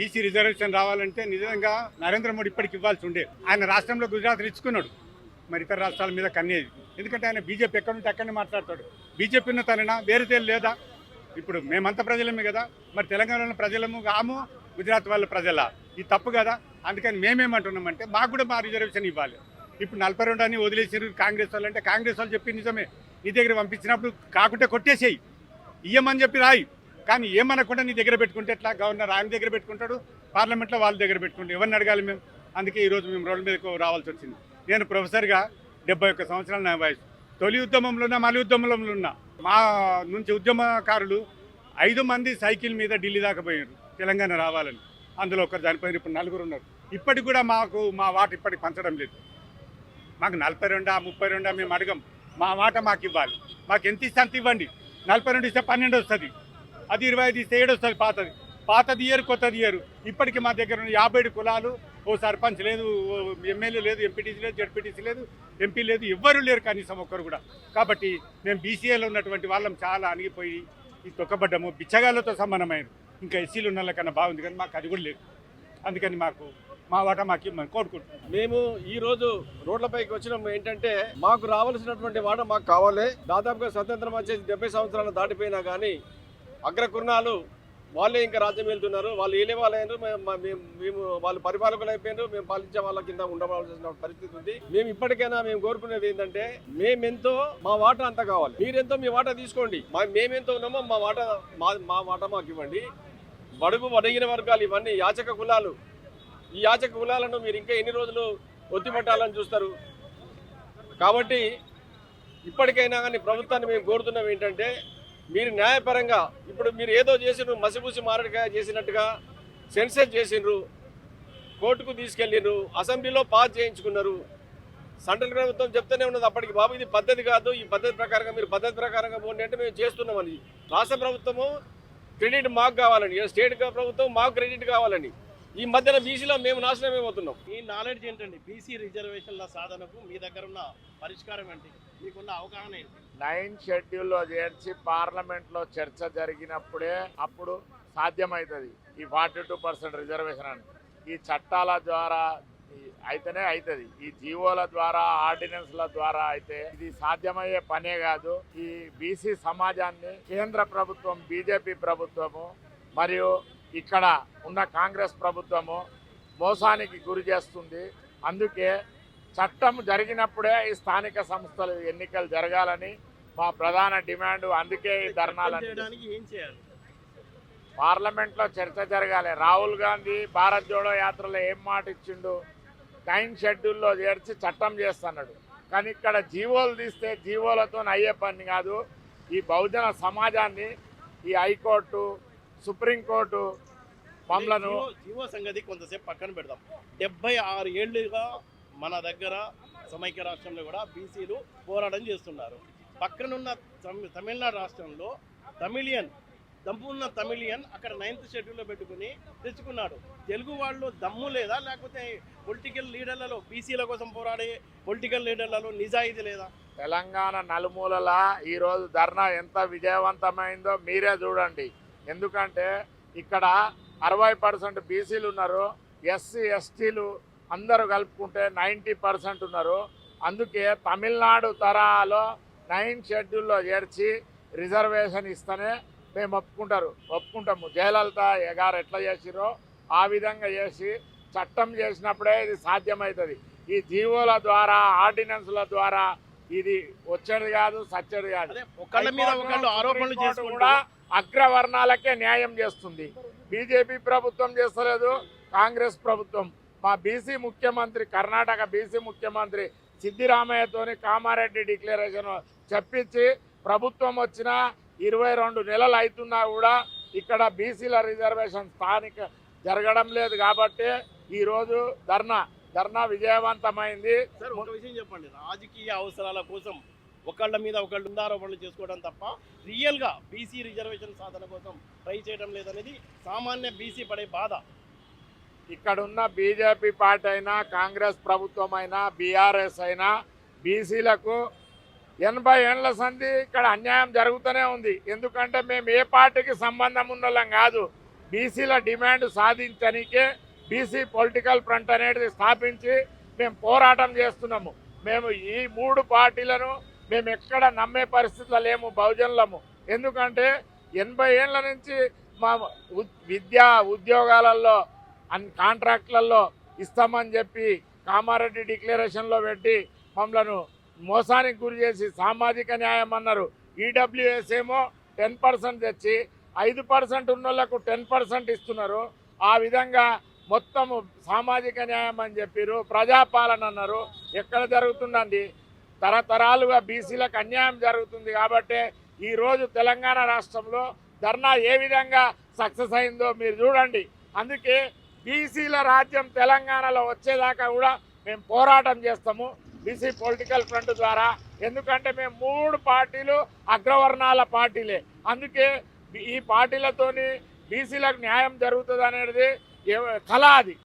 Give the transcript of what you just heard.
BC reservation రావాలంటే నిజంగా నరేంద్ర మోడీ ఇప్పటికి ఇవ్వాల్సి ఉండే. ఆయన రాష్ట్రంలో గుజరాత్ ఇచ్చుకున్నాడు. మరి ఇతర రాష్ట్రాల మీద కన్నేది. ఎందుకంటే ఆయన బీజేపీ ఎక్కడ ఉంటే అక్కడనే మాట్లాడతాడు. బీజేపీ ఉన్న తననా? వేరే లేదా? ఇప్పుడు మేమంతా ప్రజలమే కదా. మరి తెలంగాణలో ప్రజలము కాము గుజరాత్ వాళ్ళ ప్రజల? ఇది తప్పు కదా. అందుకని మేమేమంటున్నామంటే మాకు కూడా మా రిజర్వేషన్ ఇవ్వాలి. ఇప్పుడు నలభై రెండు అని వదిలేసారు కాంగ్రెస్ వాళ్ళు అంటే కాంగ్రెస్ వాళ్ళు చెప్పి నిజమే. నీ దగ్గర పంపించినప్పుడు కాకుంటే కొట్టేసేయి. ఇయ్యమని చెప్పి రాయి. కానీ ఏమనకుండా నీ దగ్గర పెట్టుకుంటే ఎట్లా? గవర్నర్ ఆయన దగ్గర పెట్టుకుంటాడు పార్లమెంట్లో వాళ్ళ దగ్గర పెట్టుకుంటాడు. ఎవరిని అడగాలి మేము? అందుకే ఈరోజు మేము రోడ్ల మీదకు రావాల్సి వచ్చింది. నేను ప్రొఫెసర్గా డెబ్బై ఒక్క సంవత్సరాలు నా వయసు. తొలి ఉద్యమంలో ఉన్నా మలి ఉద్యమంలో ఉన్నా మా నుంచి ఉద్యమకారులు ఐదు మంది సైకిల్ మీద ఢిల్లీ దాకా పోయారు తెలంగాణ రావాలని. అందులో ఒకరు చనిపోయిన ఇప్పుడు నలుగురు ఉన్నారు. ఇప్పటికి కూడా మాకు మా వాట ఇప్పటికి పంచడం లేదు. మాకు నలభై రెండా ముప్పై రెండా మేము అడగం. మా వాట మాకు ఇవ్వాలి. మాకు ఎంత ఇస్తే అంత ఇవ్వండి. నలభై రెండు ఇస్తే పన్నెండు వస్తుంది. అది ఇరవై ఐదు ఇస్తే ఏడు వస్తుంది పాతది. పాతది ఇయర్ కొత్తది ఇయర్. ఇప్పటికీ మా దగ్గర ఉన్న యాభై ఏడు కులాలు ఓ సర్పంచ్ లేదు ఓ ఎమ్మెల్యే లేదు ఎంపీటీసీ లేదు జడ్పీటీసీ లేదు ఎంపీ లేదు ఎవ్వరూ లేరు కనీసం ఒక్కరు కూడా. కాబట్టి మేము బీసీఏలో ఉన్నటువంటి వాళ్ళం చాలా అణిగిపోయి ఈ తొక్కబడ్డము బిచ్చగాళ్ళతో సమానమైన ఇంకా ఎస్సీలు ఉన్న వాళ్ళకన్నా బాగుంది కానీ మాకు అది కూడా లేదు. అందుకని మాకు మా వాటా మాకు ఇమ్మని కోరుకుంటున్నాం. మేము ఈ రోజు రోడ్లపైకి వచ్చినాం ఏంటంటే మాకు రావాల్సినటువంటి వాట మాకు కావాలి. దాదాపుగా స్వతంత్రం వచ్చేసి డెబ్బై సంవత్సరాలు దాటిపోయినా కానీ అగ్రకుర్ణాలు వాళ్ళే ఇంకా రాజ్యం వెళ్తున్నారు. వాళ్ళు ఏలే వాళ్ళు అయినారు మేము మేము మేము వాళ్ళు పరిపాలకులు అయిపోయినారు మేము పాలించే వాళ్ళ కింద ఉండవలసిన పరిస్థితి ఉంది. మేము ఇప్పటికైనా మేము కోరుకునేది ఏంటంటే మేమెంతో మా వాటా అంత కావాలి. మీరెంతో మీ వాటా తీసుకోండి. మా మేమెంతో ఉన్నామో మా వాటా మా మా వాటా మాకు ఇవ్వండి. బడుగు వడగిన వర్గాలు ఇవన్నీ యాచక కులాలు. ఈ యాచక కులాలను మీరు ఇంకా ఎన్ని రోజులు ఒత్తిపట్టాలని చూస్తారు? కాబట్టి ఇప్పటికైనా కానీ ప్రభుత్వాన్ని మేము కోరుతున్నాం ఏంటంటే మీరు న్యాయపరంగా ఇప్పుడు మీరు ఏదో చేసిండ్రు మసిపూసి మారడికాయ చేసినట్టుగా సెన్సెస్ చేసిండ్రు కోర్టుకు తీసుకెళ్ళిండ్రు అసెంబ్లీలో పాస్ చేయించుకున్నారు. సెంట్రల్ ప్రభుత్వం చెప్తూనే ఉన్నది అప్పటికి బాబు ఇది పద్ధతి కాదు ఈ పద్ధతి ప్రకారంగా మీరు పద్ధతి ప్రకారంగా పోండి అంటే మేము చేస్తున్నామని. రాష్ట్ర ప్రభుత్వము క్రెడిట్ మాకు కావాలని స్టేట్ ప్రభుత్వం మాకు క్రెడిట్ కావాలని. ఈ మధ్యన బీసీలో మేము నాశనం అయిపోతున్నాం. ఈ నాలెడ్జ్ ఏంటండి? బీసీ రిజర్వేషన్ల సాధనకు మీ దగ్గర ఉన్న పరిష్కారం ఏంటి? మీకున్న అవగాహన ఏంటి? నైన్ షెడ్యూల్లో చేర్చి పార్లమెంట్లో చర్చ జరిగినప్పుడే అప్పుడు సాధ్యమవుతుంది ఈ ఫార్టీ టూ పర్సెంట్ రిజర్వేషన్ అని ఈ చట్టాల ద్వారా అయితేనే అవుతుంది ఈ జీవోల ద్వారా ఆర్డినెన్స్ల ద్వారా అయితే ఇది సాధ్యమయ్యే పనే కాదు. ఈ బీసీ సమాజాన్ని కేంద్ర ప్రభుత్వం బీజేపీ ప్రభుత్వము మరియు ఇక్కడ ఉన్న కాంగ్రెస్ ప్రభుత్వము మోసానికి గురి చేస్తుంది. అందుకే చట్టం జరిగినప్పుడే ఈ స్థానిక సంస్థలు ఎన్నికలు జరగాలని మా ప్రధాన డిమాండ్ అందుకే ఈ ధర్నాలని చేయడానికి ఏం చేయాలి? పార్లమెంట్లో చర్చ జరగాలి. రాహుల్ గాంధీ భారత్ జోడో యాత్రలో ఏం మాట ఇచ్చిండు? నైన్ షెడ్యూల్లో చేర్చి చట్టం చేస్తున్నాడు. కానీ ఇక్కడ జీవోలు తీస్తే జీవోలతో అయ్యే పని కాదు. ఈ బహుజన సమాజాన్ని ఈ హైకోర్టు సుప్రీంకోర్టు మమ్మలను జీవో- జీవో సంగతి కొంతసేపు పక్కన పెడదాం. డెబ్బై ఆరు ఏళ్ళుగా మన దగ్గర సమైక్య రాష్ట్రంలో కూడా బీసీలు పోరాటం చేస్తున్నారు. పక్కనున్న తమిళనాడు రాష్ట్రంలో తమిళియన్ దమ్మున్న తమిళియన్ అక్కడ నైన్త్ షెడ్యూల్లో పెట్టుకుని తెచ్చుకున్నాడు. తెలుగు వాళ్ళు దమ్ము లేదా? లేకపోతే పొలిటికల్ లీడర్లలో బీసీల కోసం పోరాడే పొలిటికల్ లీడర్లలో నిజాయితీ లేదా? తెలంగాణ నలుమూలల ఈరోజు ధర్నా ఎంత విజయవంతమైందో మీరే చూడండి. ఎందుకంటే ఇక్కడ అరవై పర్సెంట్ బీసీలు ఉన్నారు ఎస్సీ ఎస్టీలు అందరూ కలుపుకుంటే నైంటీ పర్సెంట్ ఉన్నారు. అందుకే తమిళనాడు తరాలో నైన్ షెడ్యూల్లో చేర్చి రిజర్వేషన్ ఇస్తేనే మేము ఒప్పుకుంటారు. ఒప్పుకుంటాము. జయలలిత గారు ఎట్లా చేసిరో ఆ విధంగా చేసి చట్టం చేసినప్పుడే ఇది సాధ్యమవుతుంది ఈ జీవోల ద్వారా ఆర్డినెన్స్ల ద్వారా ఇది వచ్చేది కాదు సచ్చేది కాదు. ఒకళ్ళ మీద ఒకళ్ళు ఆరోపణలు చేసుకుంటూ కూడా అగ్రవర్ణాలకే న్యాయం చేస్తుంది. బీజేపీ ప్రభుత్వం చేస్తలేదు కాంగ్రెస్ ప్రభుత్వం. మా బీసీ ముఖ్యమంత్రి కర్ణాటక బీసీ ముఖ్యమంత్రి సిద్దిరామయ్యతోని కామారెడ్డి డిక్లరేషన్ చెప్పించి ప్రభుత్వం వచ్చిన ఇరవై రెండు నెలలు అవుతున్నా కూడా ఇక్కడ బీసీల రిజర్వేషన్ స్థానిక జరగడం లేదు కాబట్టి ఈరోజు ధర్నా ధర్నా విజయవంతమైంది. సార్ ఒక విషయం చెప్పండి. రాజకీయ అవసరాల కోసం ఒకళ్ళ మీద ఒకళ్ళు ఉందారోపణలు చేసుకోవడం తప్ప రియల్గా బీసీ రిజర్వేషన్ సాధన కోసం ట్రై చేయడం లేదనేది సామాన్య బీసీ పడే బాధ. ఇక్కడ ఉన్న బీజేపీ పార్టీ అయినా కాంగ్రెస్ ప్రభుత్వం అయినా బీఆర్ఎస్ అయినా బీసీలకు ఎనభై ఏళ్ళ సంధి ఇక్కడ అన్యాయం జరుగుతూనే ఉంది. ఎందుకంటే మేము ఏ పార్టీకి సంబంధం ఉన్నోళ్ళం కాదు. బీసీల డిమాండ్ సాధించడానికే బీసీ పొలిటికల్ ఫ్రంట్ అనేది స్థాపించి మేము పోరాటం చేస్తున్నాము. మేము ఈ మూడు పార్టీలను మేము ఎక్కడ నమ్మే పరిస్థితుల్లో లేము బహుజనులము. ఎందుకంటే ఎనభై ఏళ్ళ నుంచి మా ఉ- విద్యా ఉద్యోగాలలో కాంట్రాక్ట్లలో ఇస్తామని చెప్పి కామారెడ్డి డిక్లరేషన్లో పెట్టి మమ్మలను మోసానికి గురి చేసి సామాజిక న్యాయం అన్నారు. ఈడబ్ల్యూఎస్ ఏమో టెన్ పర్సెంట్ తెచ్చి ఐదు పర్సెంట్ ఉన్న వాళ్ళకు టెన్ పర్సెంట్ ఇస్తున్నారు. ఆ విధంగా మొత్తము సామాజిక న్యాయం అని చెప్పారు ప్రజాపాలన అన్నారు. ఎక్కడ జరుగుతుందండి? తరతరాలుగా బీసీలకు అన్యాయం జరుగుతుంది కాబట్టి ఈరోజు తెలంగాణ రాష్ట్రంలో ధర్నా ఏ విధంగా సక్సెస్ అయిందో మీరు చూడండి. అందుకే బీసీల రాజ్యం తెలంగాణలో వచ్చేదాకా కూడా మేము పోరాటం చేస్తాము బీసీ పొలిటికల్ ఫ్రంట్ ద్వారా. ఎందుకంటే మేము మూడు పార్టీలు అగ్రవర్ణాల పార్టీలే. అందుకే ఈ పార్టీలతోని బీసీలకు న్యాయం జరుగుతుంది అనేది ఏ- కళ అది.